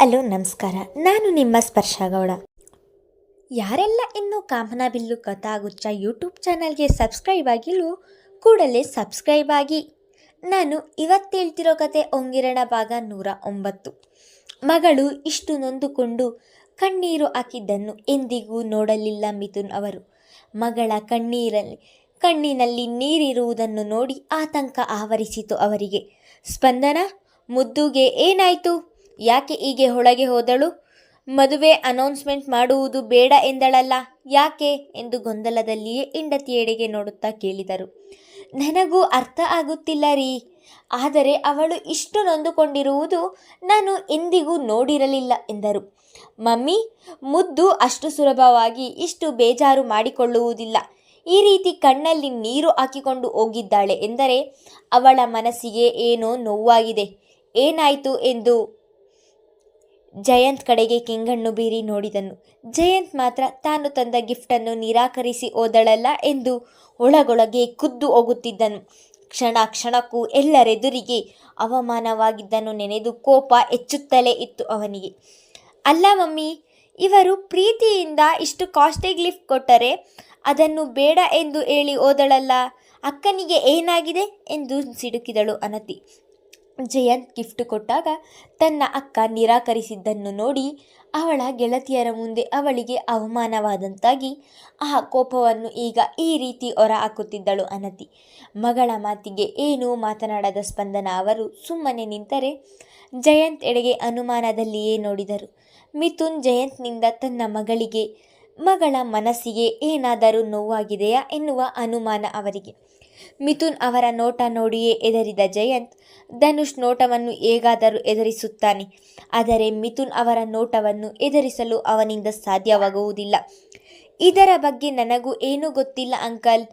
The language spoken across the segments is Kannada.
ಹಲೋ, ನಮಸ್ಕಾರ. ನಾನು ನಿಮ್ಮ ಸ್ಪರ್ಶಗೌಡ ಯಾರೆಲ್ಲ ಇನ್ನೂ ಕಾಮನಬಿಲ್ಲು ಕಥಾಗುಚ್ಚ ಯೂಟ್ಯೂಬ್ ಚಾನಲ್ಗೆ ಸಬ್ಸ್ಕ್ರೈಬ್ ಆಗಿಲ್ಲೋ ಕೂಡಲೇ ಸಬ್ಸ್ಕ್ರೈಬ್ ಆಗಿ. ನಾನು ಇವತ್ತು ಹೇಳ್ತಿರೋ ಕತೆ ಒಂಗಿರಣ ಭಾಗ ನೂರ ಒಂಬತ್ತು. ಮಗಳು ಇಷ್ಟು ನೊಂದುಕೊಂಡು ಕಣ್ಣೀರು ಹಾಕಿದ್ದನ್ನು ಎಂದಿಗೂ ನೋಡಲಿಲ್ಲ ಮಿಥುನ್ ಅವರು. ಮಗಳ ಕಣ್ಣೀರಲ್ಲಿ, ಕಣ್ಣಿನಲ್ಲಿ ನೀರಿರುವುದನ್ನು ನೋಡಿ ಆತಂಕ ಆವರಿಸಿತು ಅವರಿಗೆ. ಸ್ಪಂದನ, ಮುದ್ದುಗೆ ಏನಾಯಿತು? ಯಾಕೆ ಹೀಗೆ ಒಳಗೆ ಹೋದಳು? ಮದುವೆ ಅನೌನ್ಸ್ಮೆಂಟ್ ಮಾಡುವುದು ಬೇಡ ಎಂದಳಲ್ಲ, ಯಾಕೆ ಎಂದು ಗೊಂದಲದಲ್ಲಿಯೇ ಹೆಂಡತಿಯೆಡೆಗೆ ನೋಡುತ್ತಾ ಕೇಳಿದರು. ನನಗೂ ಅರ್ಥ ಆಗುತ್ತಿಲ್ಲ ರೀ, ಆದರೆ ಅವಳು ಇಷ್ಟು ನೊಂದುಕೊಂಡಿರುವುದು ನಾನು ಎಂದಿಗೂ ನೋಡಿರಲಿಲ್ಲ ಎಂದರು. ಮಮ್ಮಿ, ಮುದ್ದು ಅಷ್ಟು ಸುಲಭವಾಗಿ ಇಷ್ಟು ಬೇಜಾರು ಮಾಡಿಕೊಳ್ಳುವುದಿಲ್ಲ. ಈ ರೀತಿ ಕಣ್ಣಲ್ಲಿ ನೀರು ಹಾಕಿಕೊಂಡು ಹೋಗಿದ್ದಾಳೆ ಎಂದರೆ ಅವಳ ಮನಸ್ಸಿಗೆ ಏನೋ ನೋವಾಗಿದೆ. ಏನಾಯಿತು ಎಂದು ಜಯಂತ್ ಕಡೆಗೆ ಕೆಂಗಣ್ಣು ಬೀರಿ ನೋಡಿದನು. ಜಯಂತ್ ಮಾತ್ರ ತಾನು ತಂದ ಗಿಫ್ಟನ್ನು ನಿರಾಕರಿಸಿ ಓದಳಲ್ಲ ಎಂದು ಒಳಗೊಳಗೆ ಕುದ್ದು ಹೋಗುತ್ತಿದ್ದನು. ಕ್ಷಣ ಕ್ಷಣಕ್ಕೂ ಎಲ್ಲರೆದುರಿಗೆ ಅವಮಾನವಾಗಿದ್ದನ್ನು ನೆನೆದು ಕೋಪ ಹೆಚ್ಚುತ್ತಲೇ ಇತ್ತು ಅವನಿಗೆ. ಅಲ್ಲ ಮಮ್ಮಿ, ಇವರು ಪ್ರೀತಿಯಿಂದ ಇಷ್ಟು ಕಾಸ್ಟ್ಲಿ ಗಿಫ್ಟ್ ಕೊಟ್ಟರೆ ಅದನ್ನು ಬೇಡ ಎಂದು ಹೇಳಿ ಓದಳಲ್ಲ ಅಕ್ಕನಿಗೆ ಏನಾಗಿದೆ ಎಂದು ಸಿಡುಕಿದಳು ಅನತಿ. ಜಯಂತ್ ಗಿಫ್ಟ್ ಕೊಟ್ಟಾಗ ತನ್ನ ಅಕ್ಕ ನಿರಾಕರಿಸಿದ್ದನ್ನು ನೋಡಿ ಅವಳ ಗೆಳತಿಯರ ಮುಂದೆ ಅವಳಿಗೆ ಅವಮಾನವಾದಂತಾಗಿ ಆ ಕೋಪವನ್ನು ಈಗ ಈ ರೀತಿ ಹೊರ ಹಾಕುತ್ತಿದ್ದಳು ಅನತಿ. ಮಗಳ ಮಾತಿಗೆ ಏನೂ ಮಾತನಾಡದ ಸ್ಪಂದನ ಅವರು ಸುಮ್ಮನೆ ನಿಂತರೆ ಜಯಂತ್ ಎಡೆಗೆ ಅನುಮಾನದಲ್ಲಿಯೇ ನೋಡಿದರು. ಮಿಥುನ್ ಜಯಂತ್ನಿಂದ ತನ್ನ ಮಗಳಿಗೆ, ಮಗಳ ಮನಸ್ಸಿಗೆ ಏನಾದರೂ ನೋವಾಗಿದೆಯಾ ಎನ್ನುವ ಅನುಮಾನ ಅವರಿಗೆ. ಮಿಥುನ್ ಅವರ ನೋಟ ನೋಡಿಯೇ ಎದರಿದ ಜಯಂತ್, ಧನುಷ್ ನೋಟವನ್ನು ಹೇಗಾದರೂ ಎದುರಿಸುತ್ತಾನೆ ಆದರೆ ಮಿಥುನ್ ಅವರ ನೋಟವನ್ನು ಎದುರಿಸಲು ಅವನಿಂದ ಸಾಧ್ಯವಾಗುವುದಿಲ್ಲ. ಇದರ ಬಗ್ಗೆ ನನಗೂ ಏನೂ ಗೊತ್ತಿಲ್ಲ ಅಂಕಲ್.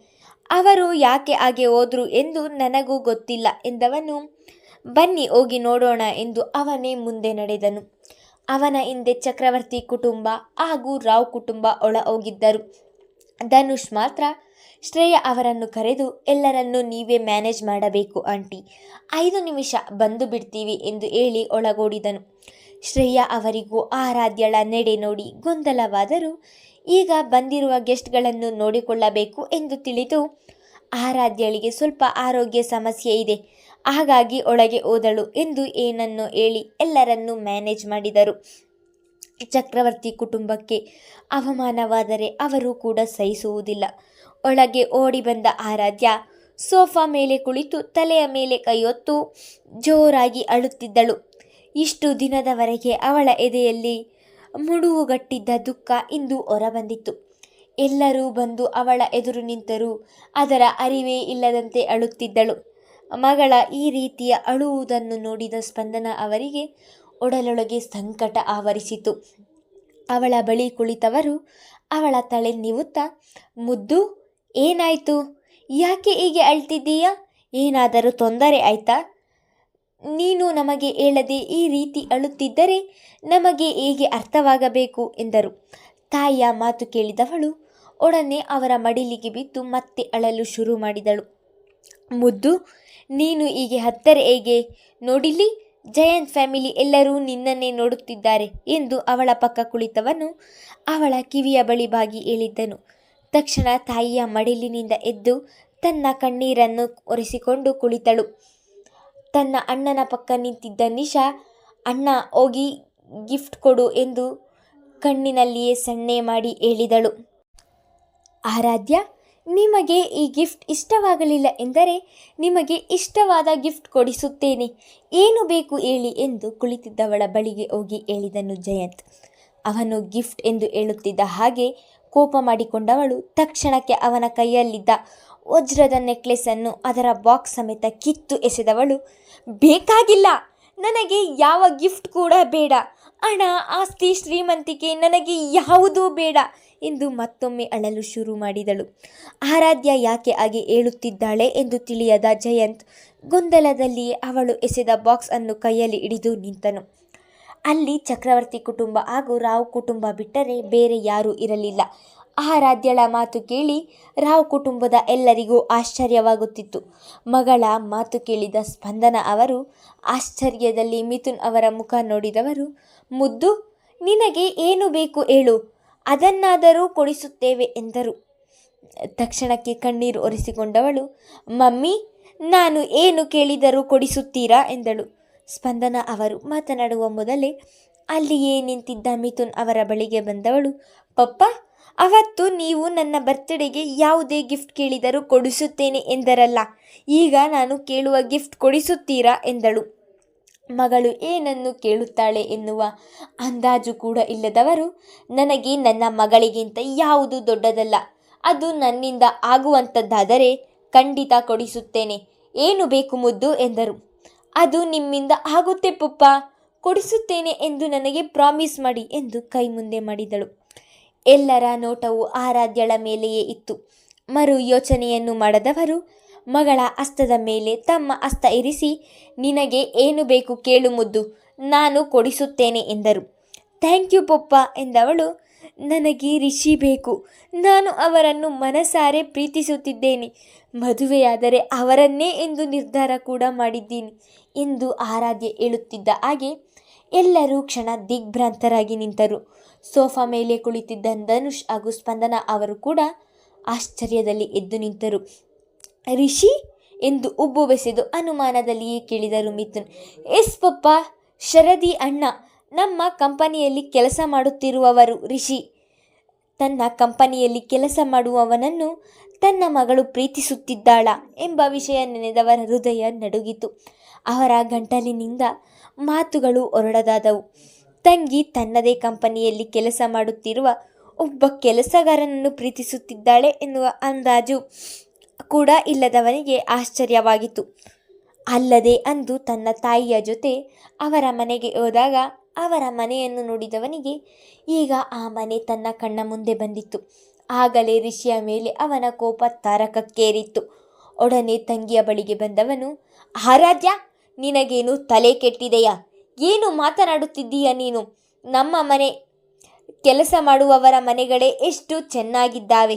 ಅವರು ಯಾಕೆ ಹಾಗೆ ಹೋದ್ರು ಎಂದು ನನಗೂ ಗೊತ್ತಿಲ್ಲ ಎಂದವನು, ಬನ್ನಿ ಹೋಗಿ ನೋಡೋಣ ಎಂದು ಅವನೇ ಮುಂದೆ ನಡೆದನು. ಅವನ ಹಿಂದೆ ಚಕ್ರವರ್ತಿ ಕುಟುಂಬ ಹಾಗೂ ರಾವ್ ಕುಟುಂಬ ಒಳ ಹೋಗಿದ್ದರು ಧನುಷ್ ಮಾತ್ರ ಶ್ರೇಯ ಅವರನ್ನು ಕರೆದು, ಎಲ್ಲರನ್ನೂ ನೀವೇ ಮ್ಯಾನೇಜ್ ಮಾಡಬೇಕು, ಆಂಟಿ. ಐದು ನಿಮಿಷ ಬಂದು ಬಿಡ್ತೀವಿ ಎಂದು ಹೇಳಿ ಒಳಗೂಡಿದನು. ಶ್ರೇಯ ಅವರಿಗೂ ಆರಾಧ್ಯಳ ನೆಡೆ ನೋಡಿ ಗೊಂದಲವಾದರೂ, ಈಗ ಬಂದಿರುವ ಗೆಸ್ಟ್ಗಳನ್ನು ನೋಡಿಕೊಳ್ಳಬೇಕು ಎಂದು ತಿಳಿದು, ಆರಾಧ್ಯಳಿಗೆ ಸ್ವಲ್ಪ ಆರೋಗ್ಯ ಸಮಸ್ಯೆ ಇದೆ. ಹಾಗಾಗಿ ಒಳಗೆ ಓದಳು ಎಂದು ಏನನ್ನು ಹೇಳಿ ಎಲ್ಲರನ್ನೂ ಮ್ಯಾನೇಜ್ ಮಾಡಿದರು. ಚಕ್ರವರ್ತಿ ಕುಟುಂಬಕ್ಕೆ ಅವಮಾನವಾದರೆ ಅವರು ಕೂಡ ಸಹಿಸುವುದಿಲ್ಲ. ಒಳಗೆ ಓಡಿ ಬಂದ ಆರಾಧ್ಯ ಸೋಫಾ ಮೇಲೆ ಕುಳಿತು ತಲೆಯ ಮೇಲೆ ಕೈಯೊತ್ತು ಜೋರಾಗಿ ಅಳುತ್ತಿದ್ದಳು. ಇಷ್ಟು ದಿನದವರೆಗೆ ಅವಳ ಎದೆಯಲ್ಲಿ ಮುಡುವುಗಟ್ಟಿದ್ದ ದುಃಖ ಇಂದು ಹೊರಬಂದಿತ್ತು. ಎಲ್ಲರೂ ಬಂದು ಅವಳ ಎದುರು ನಿಂತರೂ. ಅದರ ಅರಿವೇ ಇಲ್ಲದಂತೆ ಅಳುತ್ತಿದ್ದಳು. ಮಗಳ ಈ ರೀತಿಯ ಅಳುವುದನ್ನು ನೋಡಿದ ಸ್ಪಂದನ ಅವರಿಗೆ ಒಡಲೊಳಗೆ ಸಂಕಟ ಆವರಿಸಿತು. ಅವಳ ಬಳಿ ಕುಳಿತವರು ಅವಳ ತಲೆ ನಿವುತ್ತಾ, ಮುದ್ದು ಏನಾಯಿತು? ಯಾಕೆ ಹೀಗೆ ಅಳ್ತಿದ್ದೀಯಾ? ಏನಾದರೂ ತೊಂದರೆ ಆಯ್ತಾ? ನೀನು ನಮಗೆ ಹೇಳದೆ ಈ ರೀತಿ ಅಳುತ್ತಿದ್ದರೆ ನಮಗೆ ಹೇಗೆ ಅರ್ಥವಾಗಬೇಕು? ಎಂದರು. ತಾಯಿಯ ಮಾತು ಕೇಳಿದವಳು ಒಡನೆ ಅವರ ಮಡಿಲಿಗೆ ಬಿದ್ದು ಮತ್ತೆ ಅಳಲು ಶುರು ಮಾಡಿದಳು. ಮುದ್ದು, ನೀನು ಹೀಗೆ ಹತ್ತರೆ ಹೇಗೆ? ನೋಡಿಲಿ ಜಯಂತ್ ಫ್ಯಾಮಿಲಿ ಎಲ್ಲರೂ ನಿನ್ನನ್ನೇ ನೋಡುತ್ತಿದ್ದಾರೆ ಎಂದು ಅವಳ ಪಕ್ಕ ಕುಳಿತವನು ಅವಳ ಕಿವಿಯ ಬಳಿ ಬಾಗಿ ಹೇಳಿದ್ದನು. ತಕ್ಷಣ ತಾಯಿಯ ಮಡಿಲಿನಿಂದ ಎದ್ದು ತನ್ನ ಕಣ್ಣೀರನ್ನು ಒರೆಸಿಕೊಂಡು ಕುಳಿತಳು. ತನ್ನ ಅಣ್ಣನ ಪಕ್ಕ ನಿಂತಿದ್ದ ನಿಶಾ, ಅಣ್ಣ, ಹೋಗಿ ಗಿಫ್ಟ್ ಕೊಡು ಎಂದು ಕಣ್ಣಿನಲ್ಲಿಯೇ ಸನ್ನೆ ಮಾಡಿ ಹೇಳಿದಳು. ಆರಾಧ್ಯ, ನಿಮಗೆ ಈ ಗಿಫ್ಟ್ ಇಷ್ಟವಾಗಲಿಲ್ಲ ಎಂದರೆ ನಿಮಗೆ ಇಷ್ಟವಾದ ಗಿಫ್ಟ್ ಕೊಡಿಸುತ್ತೇನೆ. ಏನು ಬೇಕು ಹೇಳಿ ಎಂದು ಕುಳಿತಿದ್ದವಳ ಬಳಿಗೆ ಹೋಗಿ ಹೇಳಿದನು ಜಯಂತ್. ಅವನು ಗಿಫ್ಟ್ ಎಂದು ಹೇಳುತ್ತಿದ್ದ ಹಾಗೆ ಕೋಪ ಮಾಡಿಕೊಂಡವಳು ತಕ್ಷಣಕ್ಕೆ ಅವನ ಕೈಯಲ್ಲಿದ್ದ ವಜ್ರದ ನೆಕ್ಲೆಸನ್ನು ಅದರ ಬಾಕ್ಸ್ ಸಮೇತ ಕಿತ್ತು ಎಸೆದವಳು, ಬೇಕಾಗಿಲ್ಲ, ನನಗೆ ಯಾವ ಗಿಫ್ಟ್ ಕೂಡ ಬೇಡ, ಹಣ, ಆಸ್ತಿ, ಶ್ರೀಮಂತಿಕೆ ನನಗೆ ಯಾವುದೂ ಬೇಡ ಎಂದು ಮತ್ತೊಮ್ಮೆ ಅಳಲು ಶುರು ಮಾಡಿದಳು. ಆರಾಧ್ಯ ಯಾಕೆ ಹಾಗೆ ಹೇಳುತ್ತಿದ್ದಾಳೆ ಎಂದು ತಿಳಿಯದ ಜಯಂತ್ ಗೊಂದಲದಲ್ಲಿಯೇ ಅವಳು ಎಸೆದ ಬಾಕ್ಸ್ ಅನ್ನು ಕೈಯಲ್ಲಿ ಹಿಡಿದು ನಿಂತನು. ಅಲ್ಲಿ ಚಕ್ರವರ್ತಿ ಕುಟುಂಬ ಹಾಗೂ ರಾವ್ ಕುಟುಂಬ ಬಿಟ್ಟರೆ ಬೇರೆ ಯಾರೂ ಇರಲಿಲ್ಲ. ಆರಾಧ್ಯಳ ಮಾತು ಕೇಳಿ ರಾವ್ ಕುಟುಂಬದ ಎಲ್ಲರಿಗೂ ಆಶ್ಚರ್ಯವಾಗುತ್ತಿತ್ತು. ಮಗಳ ಮಾತು ಕೇಳಿದ ಸ್ಪಂದನ ಅವರು ಆಶ್ಚರ್ಯದಲ್ಲಿ ಮಿಥುನ್ ಅವರ ಮುಖ ನೋಡಿದವರು, ಮುದ್ದು, ನಿನಗೆ ಏನು ಬೇಕು ಹೇಳು, ಅದನ್ನಾದರೂ ಕೊಡಿಸುತ್ತೇವೆ ಎಂದರು. ತಕ್ಷಣಕ್ಕೆ ಕಣ್ಣೀರು ಒರೆಸಿಕೊಂಡವಳು, ಮಮ್ಮಿ, ನಾನು ಏನು ಕೇಳಿದರೂ ಕೊಡಿಸುತ್ತೀರಾ? ಎಂದಳು. ಸ್ಪಂದನ ಅವರು ಮಾತನಾಡುವ ಮೊದಲೇ ಅಲ್ಲಿಯೇ ನಿಂತಿದ್ದ ಮಿಥುನ್ ಅವರ ಬಳಿಗೆ ಬಂದವಳು, ಪಪ್ಪ, ಅವತ್ತು ನೀವು ನನ್ನ ಬರ್ತ್ಡೇಗೆ ಯಾವುದೇ ಗಿಫ್ಟ್ ಕೇಳಿದರೂ ಕೊಡಿಸುತ್ತೇನೆ ಎಂದರಲ್ಲ, ಈಗ ನಾನು ಕೇಳುವ ಗಿಫ್ಟ್ ಕೊಡಿಸುತ್ತೀರಾ? ಎಂದಳು. ಮಗಳು ಏನನ್ನು ಕೇಳುತ್ತಾಳೆ ಎನ್ನುವ ಅಂದಾಜು ಕೂಡ ಇಲ್ಲದವರು ನನಗೆ ನನ್ನ ಮಗಳಿಗಿಂತ ಯಾವುದು ದೊಡ್ಡದಲ್ಲ, ಅದು ನನ್ನಿಂದ ಆಗುವಂಥದ್ದಾದರೆ ಖಂಡಿತ ಕೊಡಿಸುತ್ತೇನೆ, ಏನು ಬೇಕು ಮುದ್ದು? ಎಂದರು. ಅದು ನಿಮ್ಮಿಂದ ಆಗುತ್ತೆ ಪುಪ್ಪ. ಕೊಡಿಸುತ್ತೇನೆ ಎಂದು ನನಗೆ ಪ್ರಾಮಿಸ್ ಮಾಡಿ ಎಂದು ಕೈ ಮುಂದೆ ಮಾಡಿದಳು. ಎಲ್ಲರ ನೋಟವು ಆರಾಧ್ಯಳ ಮೇಲೆಯೇ ಇತ್ತು. ಮರು ಯೋಚನೆಯನ್ನು ಮಾಡದವರು ಮಗಳ ಹಸ್ತದ ಮೇಲೆ ತಮ್ಮ ಹಸ್ತ ಇರಿಸಿ, ನಿನಗೆ ಏನು ಬೇಕು ಕೇಳು ಮುದ್ದು, ನಾನು ಕೊಡಿಸುತ್ತೇನೆ ಎಂದರು. ಥ್ಯಾಂಕ್ ಯು ಪಪ್ಪ ಎಂದವಳು, ನನಗೆ ರಿಷಿ ಬೇಕು. ನಾನು ಅವರನ್ನು ಮನಸಾರೆ ಪ್ರೀತಿಸುತ್ತಿದ್ದೇನೆ. ಮದುವೆಯಾದರೆ ಅವರನ್ನೇ ಎಂದು ನಿರ್ಧಾರ ಕೂಡ ಮಾಡಿದ್ದೀನಿ. ಎಂದು ಆರಾಧ್ಯ ಹೇಳುತ್ತಿದ್ದ ಹಾಗೆ ಎಲ್ಲರೂ ಕ್ಷಣ ದಿಗ್ಭ್ರಾಂತರಾಗಿ ನಿಂತರು. ಸೋಫಾ ಮೇಲೆ ಕುಳಿತಿದ್ದ ಧನುಷ್ ಹಾಗೂ ಸ್ಪಂದನ ಅವರು ಕೂಡ ಆಶ್ಚರ್ಯದಲ್ಲಿ ಎದ್ದು ನಿಂತರು. ರಿಷಿ ಎಂದು ಉಬ್ಬು ಬೆಸೆದು ಅನುಮಾನದಲ್ಲಿಯೇ ಕೇಳಿದರು ಮಿಥುನ್. ಎಸ್ ಪಪ್ಪ, ಶರದಿ ಅಣ್ಣ, ನಮ್ಮ ಕಂಪನಿಯಲ್ಲಿ ಕೆಲಸ ಮಾಡುತ್ತಿರುವವರು ರಿಷಿ. ತನ್ನ ಕಂಪನಿಯಲ್ಲಿ ಕೆಲಸ ಮಾಡುವವನನ್ನು ತನ್ನ ಮಗಳು ಪ್ರೀತಿಸುತ್ತಿದ್ದಾಳ ಎಂಬ ವಿಷಯ ನೆನೆದವರ ಹೃದಯ ನಡುಗಿತು. ಅವರ ಗಂಟಲಿನಿಂದ ಮಾತುಗಳು ಹೊರಡದಾದವು. ತಂಗಿ ತನ್ನದೇ ಕಂಪನಿಯಲ್ಲಿ ಕೆಲಸ ಮಾಡುತ್ತಿರುವ ಒಬ್ಬ ಕೆಲಸಗಾರನನ್ನು ಪ್ರೀತಿಸುತ್ತಿದ್ದಾಳೆ ಎನ್ನುವ ಅಂದಾಜು ಕೂಡ ಇಲ್ಲದವನಿಗೆ ಆಶ್ಚರ್ಯವಾಗಿತ್ತು. ಅಲ್ಲದೆ ಅಂದು ತನ್ನ ತಾಯಿಯ ಜೊತೆ ಅವರ ಮನೆಗೆ ಹೋದಾಗ ಅವರ ಮನೆಯನ್ನು ನೋಡಿದವನಿಗೆ ಈಗ ಆ ಮನೆ ತನ್ನ ಕಣ್ಣ ಮುಂದೆ ಬಂದಿತ್ತು. ಆಗಲೇ ಋಷಿಯ ಮೇಲೆ ಅವನ ಕೋಪ ತಾರಕಕ್ಕೇರಿತ್ತು. ಒಡನೆ ತಂಗಿಯ ಬಳಿಗೆ ಬಂದವನು, ಆರಾಧ್ಯ, ನಿನಗೇನು ತಲೆ ಕೆಟ್ಟಿದೆಯಾ? ಏನು ಮಾತನಾಡುತ್ತಿದ್ದೀಯ ನೀನು? ನಮ್ಮ ಮನೆ, ಕೆಲಸ ಮಾಡುವವರ ಮನೆಗಳೇ ಎಷ್ಟು ಚೆನ್ನಾಗಿದ್ದಾವೆ.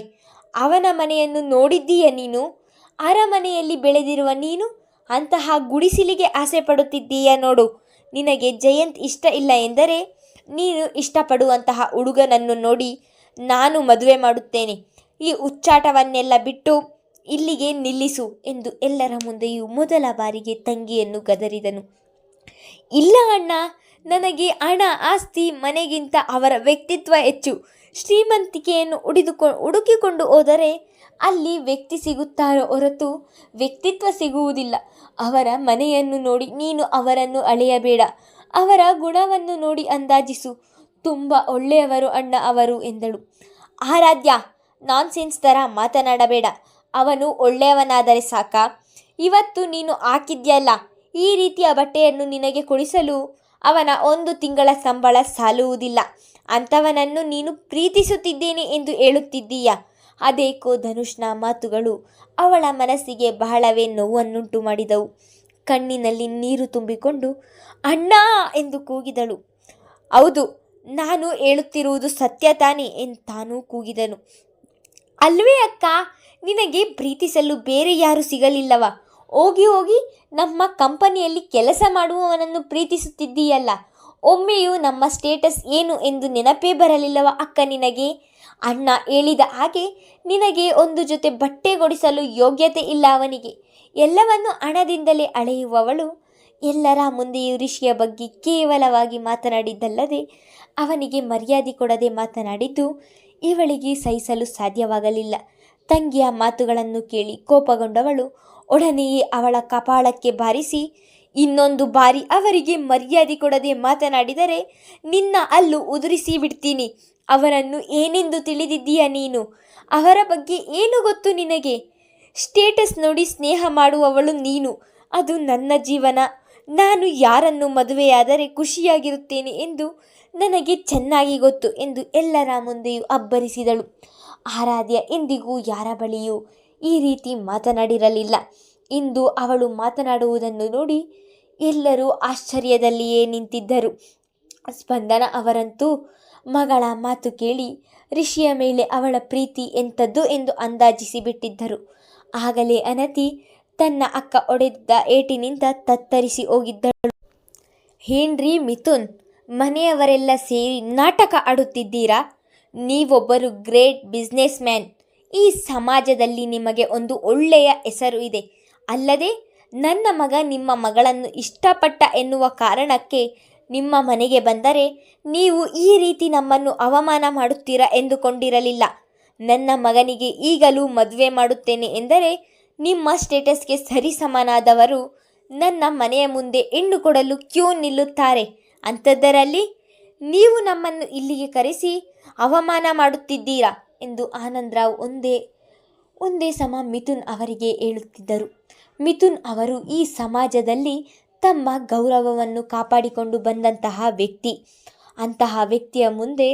ಅವನ ಮನೆಯನ್ನು ನೋಡಿದ್ದೀಯ ನೀನು? ಅರಮನೆಯಲ್ಲಿ ಬೆಳೆದಿರುವ ನೀನು ಅಂತಹ ಗುಡಿಸಿಲಿಗೆ ಆಸೆ ಪಡುತ್ತಿದ್ದೀಯ ನೋಡು. ನಿನಗೆ ಜಯಂತ್ ಇಷ್ಟ ಇಲ್ಲ ಎಂದರೆ ನೀನು ಇಷ್ಟಪಡುವಂತಹ ಹುಡುಗನನ್ನು ನೋಡಿ ನಾನು ಮದುವೆ ಮಾಡುತ್ತೇನೆ. ಈ ಉಚ್ಚಾಟವನ್ನೆಲ್ಲ ಬಿಟ್ಟು ಇಲ್ಲಿಗೆ ನಿಲ್ಲಿಸು ಎಂದು ಎಲ್ಲರ ಮುಂದೆಯೂ ಮೊದಲ ಬಾರಿಗೆ ತಂಗಿಯನ್ನು ಗದರಿದನು. ಇಲ್ಲ ಅಣ್ಣ, ನನಗೆ ಹಣ, ಆಸ್ತಿ, ಮನೆಗಿಂತ ಅವರ ವ್ಯಕ್ತಿತ್ವ ಹೆಚ್ಚು. ಶ್ರೀಮಂತಿಕೆಯನ್ನು ಉಡಿದುಕೊ, ಹುಡುಕಿಕೊಂಡು ಹೋದರೆ ಅಲ್ಲಿ ವ್ಯಕ್ತಿ ಸಿಗುತ್ತಾರೋ ಹೊರತು ವ್ಯಕ್ತಿತ್ವ ಸಿಗುವುದಿಲ್ಲ. ಅವರ ಮನೆಯನ್ನು ನೋಡಿ ನೀನು ಅವರನ್ನು ಅಳೆಯಬೇಡ. ಅವರ ಗುಣವನ್ನು ನೋಡಿ ಅಂದಾಜಿಸು. ತುಂಬ ಒಳ್ಳೆಯವರು ಅಣ್ಣ ಅವರು ಎಂದಳು. ಆರಾಧ್ಯ, ನಾನ್ಸೆನ್ಸ್ ಥರ ಮಾತನಾಡಬೇಡ. ಅವನು ಒಳ್ಳೆಯವನಾದರೆ ಸಾಕ? ಇವತ್ತು ನೀನು ಹಾಕಿದ್ಯಲ್ಲ, ಈ ರೀತಿಯ ಬಟ್ಟೆಯನ್ನು ನಿನಗೆ ಕೊಡಿಸಲು ಅವನ ಒಂದು ತಿಂಗಳ ಸಂಬಳ ಸಾಲುವುದಿಲ್ಲ. ಅಂಥವನನ್ನು ನೀನು ಪ್ರೀತಿಸುತ್ತಿದ್ದೇನೆ ಎಂದು ಹೇಳುತ್ತಿದ್ದೀಯ? ಅದೇಕೋ ಧನುಷ್ನ ಮಾತುಗಳು ಅವಳ ಮನಸ್ಸಿಗೆ ಬಹಳವೇ ನೋವನ್ನುಂಟು ಮಾಡಿದವು. ಕಣ್ಣಿನಲ್ಲಿ ನೀರು ತುಂಬಿಕೊಂಡು, ಅಣ್ಣ! ಎಂದು ಕೂಗಿದಳು. ಹೌದು ನಾನು ಹೇಳುತ್ತಿರುವುದು ಸತ್ಯ ತಾನೇ ಎಂದು ತಾನೂ ಕೂಗಿದನು. ಅಲ್ವೇ ಅಕ್ಕ, ನಿನಗೆ ಪ್ರೀತಿಸಲು ಬೇರೆ ಯಾರು ಸಿಗಲಿಲ್ಲವ. ಹೋಗಿ ಹೋಗಿ ನಮ್ಮ ಕಂಪನಿಯಲ್ಲಿ ಕೆಲಸ ಮಾಡುವವನನ್ನು ಪ್ರೀತಿಸುತ್ತಿದ್ದೀಯಲ್ಲ. ಒಮ್ಮೆಯೂ ನಮ್ಮ ಸ್ಟೇಟಸ್ ಏನು ಎಂದು ನೆನಪೇ ಬರಲಿಲ್ಲವ ಅಕ್ಕ ನಿನಗೆ? ಅಣ್ಣ ಹೇಳಿದ ಹಾಗೆ ನಿನಗೆ ಒಂದು ಜೊತೆ ಬಟ್ಟೆ ಕೊಡಿಸಲು ಯೋಗ್ಯತೆ ಇಲ್ಲ ಅವನಿಗೆ. ಎಲ್ಲವನ್ನು ಹಣದಿಂದಲೇ ಅಳೆಯುವವಳು ಎಲ್ಲರ ಮುಂದೆಯೂ ಋಷಿಯ ಬಗ್ಗೆ ಕೇವಲವಾಗಿ ಮಾತನಾಡಿದ್ದಲ್ಲದೆ ಅವನಿಗೆ ಮರ್ಯಾದೆ ಕೊಡದೆ ಮಾತನಾಡಿದ್ದು ಇವಳಿಗೆ ಸಹಿಸಲು ಸಾಧ್ಯವಾಗಲಿಲ್ಲ. ತಂಗಿಯ ಮಾತುಗಳನ್ನು ಕೇಳಿ ಕೋಪಗೊಂಡವಳು ಒಡನೆಯೇ ಅವಳ ಕಪಾಳಕ್ಕೆ ಬಾರಿಸಿ, ಇನ್ನೊಂದು ಬಾರಿ ಅವರಿಗೆ ಮರ್ಯಾದೆ ಕೊಡದೆ ಮಾತನಾಡಿದರೆ ನಿನ್ನ ಅಲ್ಲು ಉದುರಿಸಿ ಬಿಡ್ತೀನಿ. ಅವರನ್ನು ಏನೆಂದು ತಿಳಿದಿದ್ದೀಯ ನೀನು? ಅವರ ಬಗ್ಗೆ ಏನು ಗೊತ್ತು ನಿನಗೆ? ಸ್ಟೇಟಸ್ ನೋಡಿ ಸ್ನೇಹ ಮಾಡುವವಳು ನೀನು. ಅದು ನನ್ನ ಜೀವನ. ನಾನು ಯಾರನ್ನು ಮದುವೆಯಾದರೆ ಖುಷಿಯಾಗಿರುತ್ತೇನೆ ಎಂದು ನನಗೆ ಚೆನ್ನಾಗಿ ಗೊತ್ತು ಎಂದು ಎಲ್ಲರ ಮುಂದೆಯೂ ಅಬ್ಬರಿಸಿದಳು. ಆರಾಧ್ಯ ಎಂದಿಗೂ ಯಾರ ಬಳಿಯೂ ಈ ರೀತಿ ಮಾತನಾಡಿರಲಿಲ್ಲ. ಇಂದು ಅವಳು ಮಾತನಾಡುವುದನ್ನು ನೋಡಿ ಎಲ್ಲರೂ ಆಶ್ಚರ್ಯದಲ್ಲಿಯೇ ನಿಂತಿದ್ದರು. ಸ್ಪಂದನ ಅವರಂತೂ ಮಗಳ ಮಾತು ಕೇಳಿ ರಿಷಿಯ ಮೇಲೆ ಅವಳ ಪ್ರೀತಿ ಎಂಥದ್ದು ಎಂದು ಅಂದಾಜಿಸಿ ಬಿಟ್ಟಿದ್ದರು ಆಗಲೇ ಅನತಿ ತನ್ನ ಅಕ್ಕ ಒಡೆದಿದ್ದ ಏಟಿನಿಂದ ತತ್ತರಿಸಿ ಹೋಗಿದ್ದಳು. ಹೇನ್ರಿ ಮಿಥುನ್, ಮನೆಯವರೆಲ್ಲ ಸೇರಿ ನಾಟಕ ಆಡುತ್ತಿದ್ದೀರಾ? ನೀವೊಬ್ಬರು ಗ್ರೇಟ್ ಬಿಸ್ನೆಸ್ ಮ್ಯಾನ್ ಈ ಸಮಾಜದಲ್ಲಿ ನಿಮಗೆ ಒಂದು ಒಳ್ಳೆಯ ಹೆಸರು ಇದೆ. ಅಲ್ಲದೆ, ನನ್ನ ಮಗ ನಿಮ್ಮ ಮಗಳನ್ನು ಇಷ್ಟಪಟ್ಟ ಎನ್ನುವ ಕಾರಣಕ್ಕೆ ನಿಮ್ಮ ಮನೆಗೆ ಬಂದರೆ ನೀವು ಈ ರೀತಿ ನಮ್ಮನ್ನು ಅವಮಾನ ಮಾಡುತ್ತೀರಾ ಎಂದುಕೊಂಡಿರಲಿಲ್ಲ. ನನ್ನ ಮಗನಿಗೆ ಈಗಲೂ ಮದುವೆ ಮಾಡುತ್ತೇನೆ ಎಂದರೆ ನಿಮ್ಮ ಸ್ಟೇಟಸ್ಗೆ ಸರಿಸಮನಾದವರು ನನ್ನ ಮನೆಯ ಮುಂದೆ ಹೆಣ್ಣು ಕೊಡಲು ಕ್ಯೂ ನಿಲ್ಲುತ್ತಾರೆ. ಅಂಥದ್ದರಲ್ಲಿ ನೀವು ನಮ್ಮನ್ನು ಇಲ್ಲಿಗೆ ಕರೆಸಿ ಅವಮಾನ ಮಾಡುತ್ತಿದ್ದೀರಾ ಎಂದು ಆನಂದರಾವ್ ಒಂದೇ ಒಂದೇ ಸಮ ಮಿಥುನ್ ಅವರಿಗೆ ಹೇಳುತ್ತಿದ್ದರು. ಮಿಥುನ್ ಅವರು ಈ ಸಮಾಜದಲ್ಲಿ ತಮ್ಮ ಗೌರವವನ್ನು ಕಾಪಾಡಿಕೊಂಡು ಬಂದಂತಹ ವ್ಯಕ್ತಿ. ಅಂತಹ ವ್ಯಕ್ತಿಯ ಮುಂದೆ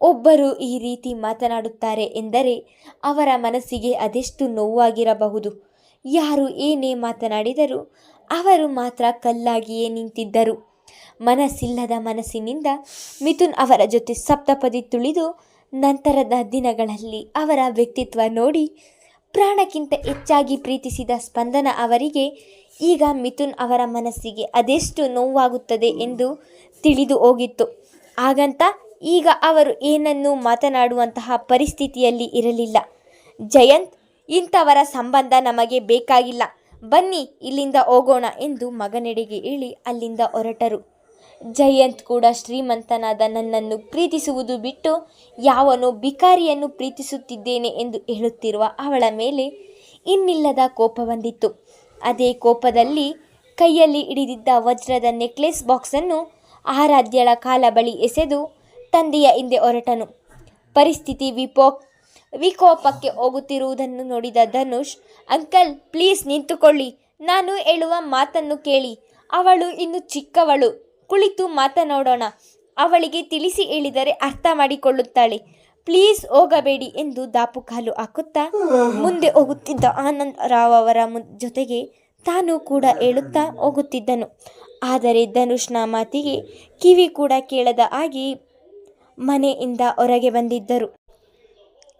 ಒಬ್ಬರು ಈ ರೀತಿ ಮಾತನಾಡುತ್ತಾರೆ ಎಂದರೆ ಅವರ ಮನಸ್ಸಿಗೆ ಅದೆಷ್ಟು ನೋವಾಗಿರಬಹುದು. ಯಾರು ಏನೇ ಮಾತನಾಡಿದರು ಅವರು ಮಾತ್ರ ಕಲ್ಲಾಗಿಯೇ ನಿಂತಿದ್ದರು. ಮನಸ್ಸಿಲ್ಲದ ಮನಸ್ಸಿನಿಂದ ಮಿಥುನ್ ಅವರ ಜೊತೆ ಸಪ್ತಪದಿ ತುಳಿದು ನಂತರದ ದಿನಗಳಲ್ಲಿ ಅವರ ವ್ಯಕ್ತಿತ್ವ ನೋಡಿ ಪ್ರಾಣಕ್ಕಿಂತ ಹೆಚ್ಚಾಗಿ ಪ್ರೀತಿಸಿದ ಸ್ಪಂದನ ಅವರಿಗೆ ಈಗ ಮಿಥುನ್ ಅವರ ಮನಸ್ಸಿಗೆ ಅದೆಷ್ಟು ನೋವಾಗುತ್ತದೆ ಎಂದು ತಿಳಿದು ಹೋಗಿತ್ತು. ಹಾಗಂತ ಈಗ ಅವರು ಏನನ್ನೂ ಮಾತನಾಡುವಂತಹ ಪರಿಸ್ಥಿತಿಯಲ್ಲಿ ಇರಲಿಲ್ಲ. ಜಯಂತ್, ಇಂಥವರ ಸಂಬಂಧ ನಮಗೆ ಬೇಕಾಗಿಲ್ಲ. ಬನ್ನಿ, ಇಲ್ಲಿಂದ ಹೋಗೋಣ ಎಂದು ಮಗನೆಡೆಗೆ ಇಳಿ ಅಲ್ಲಿಂದ ಹೊರಟರು. ಜಯಂತ್ ಕೂಡ ಶ್ರೀಮಂತನಾದ ನನ್ನನ್ನು ಪ್ರೀತಿಸುವುದು ಬಿಟ್ಟು ಯಾವನೋ ಬಿಕಾರಿಯನ್ನು ಪ್ರೀತಿಸುತ್ತಿದ್ದೇನೆ ಎಂದು ಹೇಳುತ್ತಿರುವ ಅವಳ ಮೇಲೆ ಇನ್ನಿಲ್ಲದ ಕೋಪ ಬಂದಿತ್ತು. ಅದೇ ಕೋಪದಲ್ಲಿ ಕೈಯಲ್ಲಿ ಹಿಡಿದಿದ್ದ ವಜ್ರದ ನೆಕ್ಲೆಸ್ ಬಾಕ್ಸನ್ನು ಆರಾಧ್ಯಳ ಕಾಲ ಬಳಿ ಎಸೆದು ತಂದೆಯ ಹಿಂದೆ ಹೊರಟನು. ಪರಿಸ್ಥಿತಿ ವಿಪೋ, ವಿಕೋಪಕ್ಕೆ ಹೋಗುತ್ತಿರುವುದನ್ನು ನೋಡಿದ ಧನುಷ್, ಅಂಕಲ್, ಪ್ಲೀಸ್ ನಿಂತುಕೊಳ್ಳಿ. ನಾನು ಹೇಳುವ ಮಾತನ್ನು ಕೇಳಿ. ಅವಳು ಇನ್ನು ಚಿಕ್ಕವಳು. ಕುಳಿತು ಮಾತನಾಡೋಣ. ಅವಳಿಗೆ ತಿಳಿಸಿ ಹೇಳಿದರೆ ಅರ್ಥ ಮಾಡಿಕೊಳ್ಳುತ್ತಾಳೆ. ಪ್ಲೀಸ್ ಹೋಗಬೇಡಿ ಎಂದು ದಾಪುಕಾಲು ಹಾಕುತ್ತಾ ಮುಂದೆ ಹೋಗುತ್ತಿದ್ದ ಆನಂದ್ ರಾವ್ ಅವರ ಜೊತೆಗೆ ತಾನು ಕೂಡ ಹೇಳುತ್ತಾ ಹೋಗುತ್ತಿದ್ದನು. ಆದರೆ ಧನುಷ್ನ ಮಾತಿಗೆ ಕಿವಿ ಕೂಡ ಕೇಳದ ಹಾಗೆ ಮನೆಯಿಂದ ಹೊರಗೆ ಬಂದಿದ್ದರು.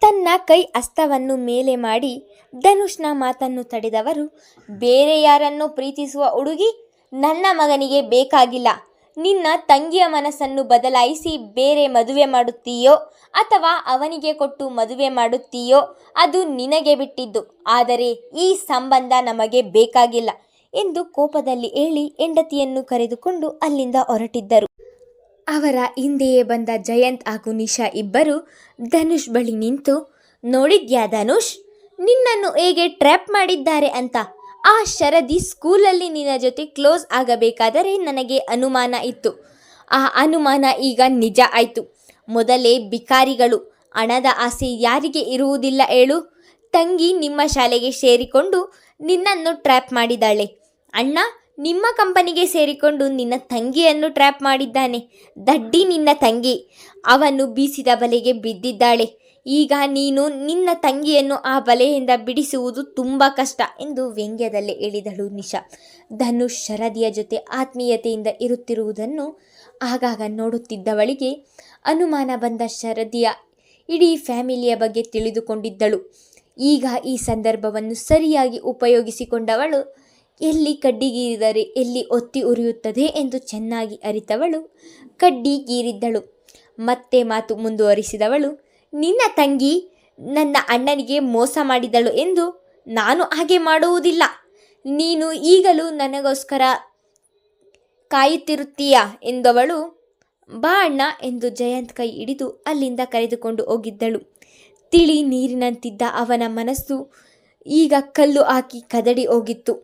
ತನ್ನ ಕೈ ಅಸ್ತವನ್ನು ಮೇಲೆ ಮಾಡಿ ಧನುಷ್ನ ಮಾತನ್ನು ತಡೆದವರು, ಬೇರೆ ಯಾರನ್ನು ಪ್ರೀತಿಸುವ ಹುಡುಗಿ ನನ್ನ ಮಗನಿಗೆ ಬೇಕಾಗಿಲ್ಲ. ನಿನ್ನ ತಂಗಿಯ ಮನಸ್ಸನ್ನು ಬದಲಾಯಿಸಿ ಬೇರೆ ಮದುವೆ ಮಾಡುತ್ತೀಯೋ ಅಥವಾ ಅವನಿಗೆ ಕೊಟ್ಟು ಮದುವೆ ಮಾಡುತ್ತೀಯೋ ಅದು ನಿನಗೆ ಬಿಟ್ಟಿದ್ದು. ಆದರೆ ಈ ಸಂಬಂಧ ನಮಗೆ ಬೇಕಾಗಿಲ್ಲ ಎಂದು ಕೋಪದಲ್ಲಿ ಹೇಳಿ ಹೆಂಡತಿಯನ್ನು ಕರೆದುಕೊಂಡು ಅಲ್ಲಿಂದ ಹೊರಟಿದ್ದರು. ಅವರ ಹಿಂದೆಯೇ ಬಂದ ಜಯಂತ್ ಹಾಗೂ ನಿಶಾ ಇಬ್ಬರು ಧನುಷ್ ಬಳಿ ನಿಂತು, ನೋಡಿದ್ಯಾ ಧನುಷ್? ನಿನ್ನನ್ನು ಹೇಗೆ ಟ್ರ್ಯಾಪ್ ಮಾಡಿದ್ದಾರೆ ಅಂತ? ಆ ಶರದಿ ಸ್ಕೂಲಲ್ಲಿ ನಿನ್ನ ಜೊತೆ ಕ್ಲೋಸ್ ಆಗಬೇಕಾದರೆ ನನಗೆ ಅನುಮಾನ ಇತ್ತು. ಆ ಅನುಮಾನ ಈಗ ನಿಜ ಆಯಿತು. ಮೊದಲೇ ಬಿಕಾರಿಗಳು, ಹಣದ ಆಸೆ ಯಾರಿಗೆ ಇರುವುದಿಲ್ಲ ಹೇಳು. ತಂಗಿ ನಿಮ್ಮ ಶಾಲೆಗೆ ಸೇರಿಕೊಂಡು ನಿನ್ನನ್ನು ಟ್ರ್ಯಾಪ್ ಮಾಡಿದ್ದಾಳೆ ಅಣ್ಣ ನಿಮ್ಮ ಕಂಪನಿಗೆ ಸೇರಿಕೊಂಡು ನಿನ್ನ ತಂಗಿಯನ್ನು ಟ್ರ್ಯಾಪ್ ಮಾಡಿದ್ದಾನೆ. ದಡ್ಡಿ ನಿನ್ನ ತಂಗಿ. ಅವನು ಬೀಸಿದ ಬಲೆಗೆ ಬಿದ್ದಿದ್ದಾಳೆ. ಈಗ ನೀನು ನಿನ್ನ ತಂಗಿಯನ್ನು ಆ ಬಲೆಯಿಂದ ಬಿಡಿಸುವುದು ತುಂಬ ಕಷ್ಟ ಎಂದು ವ್ಯಂಗ್ಯದಲ್ಲಿ ಹೇಳಿದಳು ನಿಶಾ. ಧನುಷ್ ಶರದಿಯ ಜೊತೆ ಆತ್ಮೀಯತೆಯಿಂದ ಇರುತ್ತಿರುವುದನ್ನು ಆಗಾಗ ನೋಡುತ್ತಿದ್ದವಳಿಗೆ ಅನುಮಾನ ಬಂದ ಶರದಿಯ ಇಡೀ ಫ್ಯಾಮಿಲಿಯ ಬಗ್ಗೆ ತಿಳಿದುಕೊಂಡಿದ್ದಳು. ಈಗ ಈ ಸಂದರ್ಭವನ್ನು ಸರಿಯಾಗಿ ಉಪಯೋಗಿಸಿಕೊಂಡವಳು ಎಲ್ಲಿ ಕಡ್ಡಿಗೀರಿದರೆ ಎಲ್ಲಿ ಒತ್ತಿ ಉರಿಯುತ್ತದೆ ಎಂದು ಚೆನ್ನಾಗಿ ಅರಿತವಳು. ಕಡ್ಡಿ ಗೀರಿದ್ದಳು. ಮತ್ತೆ ಮಾತು ಮುಂದುವರಿಸಿದವಳು. ನಿನ್ನ ತಂಗಿ ನನ್ನ ಅಣ್ಣನಿಗೆ ಮೋಸ ಮಾಡಿದಳು ಎಂದು ನಾನು ಹಾಗೆ ಮಾಡುವುದಿಲ್ಲ. ನೀನು ಈಗಲೂ ನನಗೋಸ್ಕರ ಕಾಯುತ್ತಿರುತ್ತೀಯ ಎಂದವಳು. ಬಾ ಅಣ್ಣ ಎಂದು ಜಯಂತ್ ಕೈ ಹಿಡಿದು ಅಲ್ಲಿಂದ ಕರೆದುಕೊಂಡು ಹೋಗಿದ್ದಳು. ತಿಳಿ ನೀರಿನಂತಿದ್ದ ಅವನ ಮನಸ್ಸು ಈಗ ಕಲ್ಲು ಹಾಕಿ ಕದಡಿ ಹೋಗಿತ್ತು.